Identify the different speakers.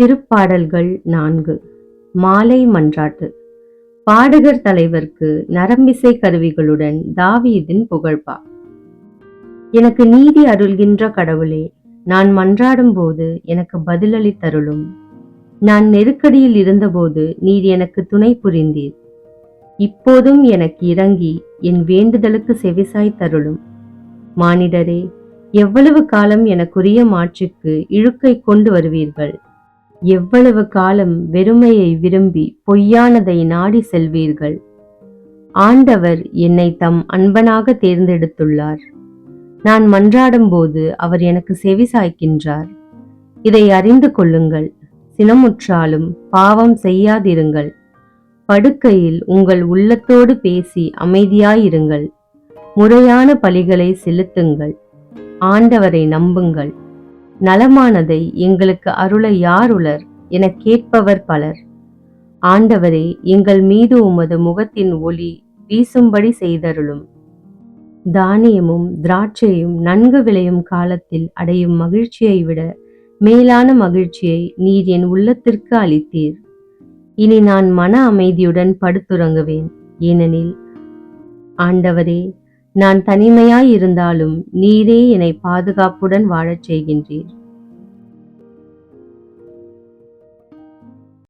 Speaker 1: திருப்பாடல்கள் நான்கு. மாலை மன்றாட்டு. பாடகர் தலைவர்க்கு நரம்பிசை கருவிகளுடன் தாவீதின் புகழ்பா எனக்கு நீதி அருள்கின்ற கடவுளே நான் மன்றாடும் போது எனக்கு பதிலளித்தருளும். நான் நெருக்கடியில் இருந்தபோது நீர் எனக்கு துணை புரிந்தீர். இப்போதும் எனக்கு இறங்கி என் வேண்டுதலுக்கு செவிசாய் தருளும். மானிடரே எவ்வளவு காலம் எனக்குரிய மாற்றுக்கு இழுக்கை கொண்டு வருவீர்கள்? எவ்வளவு காலம் வெறுமையை விரும்பி பொய்யானதை நாடி செல்வீர்கள்? ஆண்டவர் என்னை தம் அன்பனாக தேர்ந்தெடுத்துள்ளார். நான் மன்றாடும்போது அவர் எனக்கு செவி சாய்க்கின்றார். இதை அறிந்து கொள்ளுங்கள். சினமுற்றாலும் பாவம் செய்யாதிருங்கள். படுக்கையில் உங்கள் உள்ளத்தோடு பேசி அமைதியாயிருங்கள். முறையான பலிகளை செலுத்துங்கள். ஆண்டவரை நம்புங்கள். நலமானதை எங்களுக்கு அருள யாருளர் என கேட்பவர் பலர். ஆண்டவரே எங்கள் மீது உமது முகத்தின் ஒளி வீசும்படி செய்தருளும். தானியமும் திராட்சையும் நன்கு விளையும் காலத்தில் அடையும் மகிழ்ச்சியை விட மேலான மகிழ்ச்சியை நீர் என் உள்ளத்திற்கு அளித்தீர். இனி நான் மன அமைதியுடன் படுத்துறங்குவேன். ஏனெனில் ஆண்டவரே நான் தனிமையாய் இருந்தாலும் நீரே என்னை பாதுகாப்புடன் வாழச் செய்கின்றீர்.